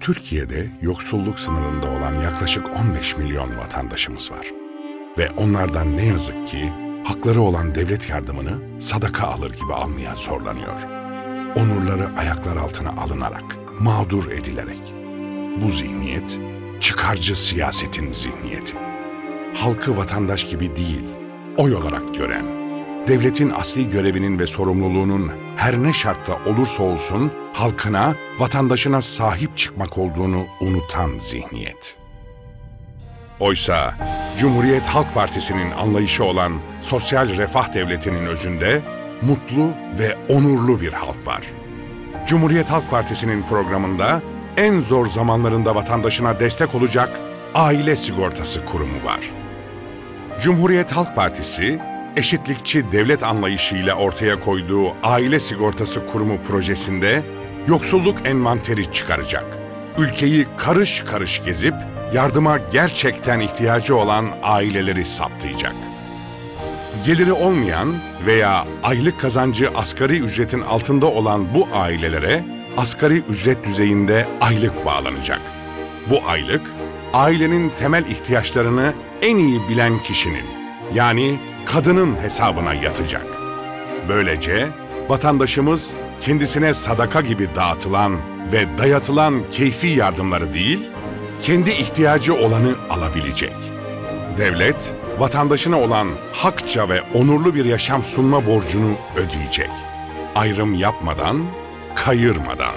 Türkiye'de yoksulluk sınırında olan yaklaşık 15 milyon vatandaşımız var. Ve onlardan ne yazık ki hakları olan devlet yardımını sadaka alır gibi almaya zorlanıyor. Onurları ayaklar altına alınarak, mağdur edilerek. Bu zihniyet, çıkarcı siyasetin zihniyeti. Halkı vatandaş gibi değil, oy olarak gören, devletin asli görevinin ve sorumluluğunun her ne şartta olursa olsun halkına, vatandaşına sahip çıkmak olduğunu unutan zihniyet. Oysa Cumhuriyet Halk Partisi'nin anlayışı olan sosyal refah devletinin özünde mutlu ve onurlu bir halk var. Cumhuriyet Halk Partisi'nin programında en zor zamanlarında vatandaşına destek olacak aile sigortası kurumu var. Cumhuriyet Halk Partisi, eşitlikçi devlet anlayışıyla ortaya koyduğu Aile Sigortası Kurumu projesinde yoksulluk envanteri çıkaracak. Ülkeyi karış karış gezip yardıma gerçekten ihtiyacı olan aileleri saptayacak. Geliri olmayan veya aylık kazancı asgari ücretin altında olan bu ailelere asgari ücret düzeyinde aylık bağlanacak. Bu aylık ailenin temel ihtiyaçlarını en iyi bilen kişinin yani kadının hesabına yatacak. Böylece vatandaşımız kendisine sadaka gibi dağıtılan ve dayatılan keyfi yardımları değil, kendi ihtiyacı olanı alabilecek. Devlet, vatandaşına olan hakça ve onurlu bir yaşam sunma borcunu ödeyecek. Ayrım yapmadan, kayırmadan.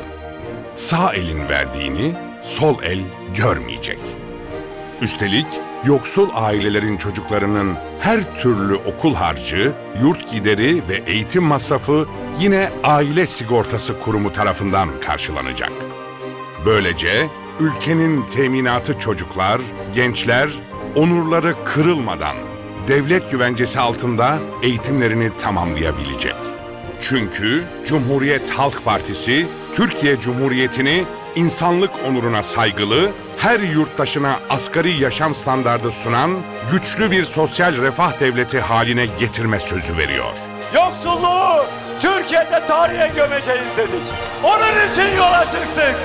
Sağ elin verdiğini sol el görmeyecek. Üstelik yoksul ailelerin çocuklarının her türlü okul harcı, yurt gideri ve eğitim masrafı yine aile sigortası kurumu tarafından karşılanacak. Böylece ülkenin teminatı çocuklar, gençler onurları kırılmadan devlet güvencesi altında eğitimlerini tamamlayabilecek. Çünkü Cumhuriyet Halk Partisi Türkiye Cumhuriyeti'ni insanlık onuruna saygılı, her yurttaşına asgari yaşam standardı sunan güçlü bir sosyal refah devleti haline getirme sözü veriyor. Yoksulluğu Türkiye'de tarihe gömeceğiz dedik. Onun için yola çıktık.